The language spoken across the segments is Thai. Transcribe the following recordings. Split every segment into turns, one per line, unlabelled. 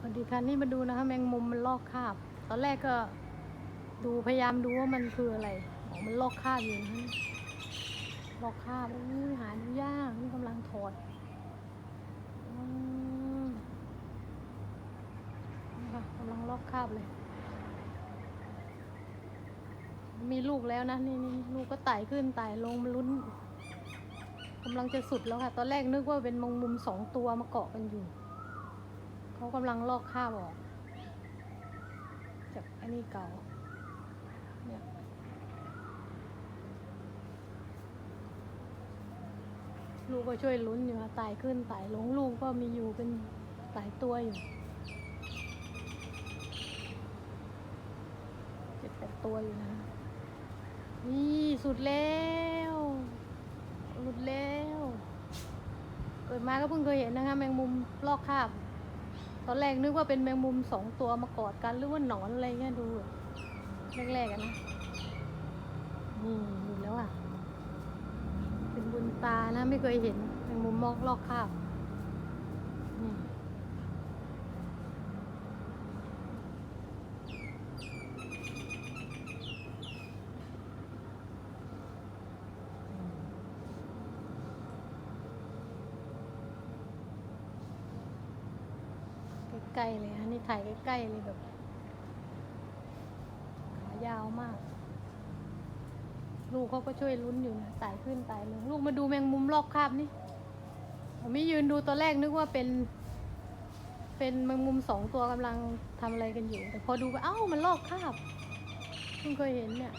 พอดีคันนี้มาดูนะคะ แมงมุมมันลอกคราบ ตอนแรกก็ดูพยายามดูว่ามันคืออะไรอ๋อมันลอกคราบอยู่นะลอกคราบนี่หาดูยากนี่กำลังถอดนี่ค่ะกำลังลอกคราบเลย มีลูกแล้วนะนี่นี่ลูกก็ไต่ขึ้นไต่ลงมันลุ้นกำลังจะสุดแล้วค่ะ ตอนแรกนึกว่าเป็นมงมุมสองตัวมาเกาะกันอยู่ เขากำลังลอกคราบออกจากอันนี้เก่าเนี่ยลูกก็ช่วยลุ้นอยู่ค่ะไต่ขึ้นไต่ลงลูกก็มีอยู่เป็นหลายตัวอยู่เจ็ดแปดตัวอยู่นะนี่สุดแล้วหลุดแล้ว เกิดมาก็เพิ่งเคยเห็นนะคะ แมงมุมลอกคาบ ตอนแรกนึกว่าเป็นแมงมุมสองตัวมากอดกันหรือว่าหนอนอะไรเงี้ยดูแรกๆกันนะนี่หลุดแล้วอะ เป็นบุญตานะไม่เคยเห็นแมงมุมมอกลอกคราบ กล้ๆเลยฮะนี่ถ่ายใกล้ๆเลยแบบขายาวมาก ลูกเขาก็ช่วยลุ้นอยู่นะไต่ขึ้นไต่ลงลูกมาดูแมงมุมลอกคราบนี่ผมไม่ยืนดูตอนแรกนึกว่าเป็น เป็นแมงมุมสองตัวกำลังทำอะไรกันอยู่ แต่พอดูไปเอ้ามันลอกคราบเพิ่งเคยเห็นเนี่ย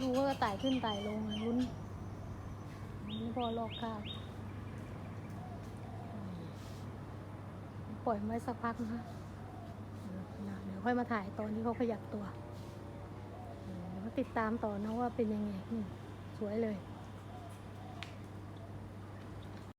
ดูว่าไต่ขึ้นไต่ลงลุ้นนี่พอลอกคราบ ปล่อยไว้สักพักนะคะเดี๋ยวค่อยมาถ่ายตอนที่เขาขยับตัวเดี๋ยวติดตามต่อนะว่าเป็นยังไงสวยเลย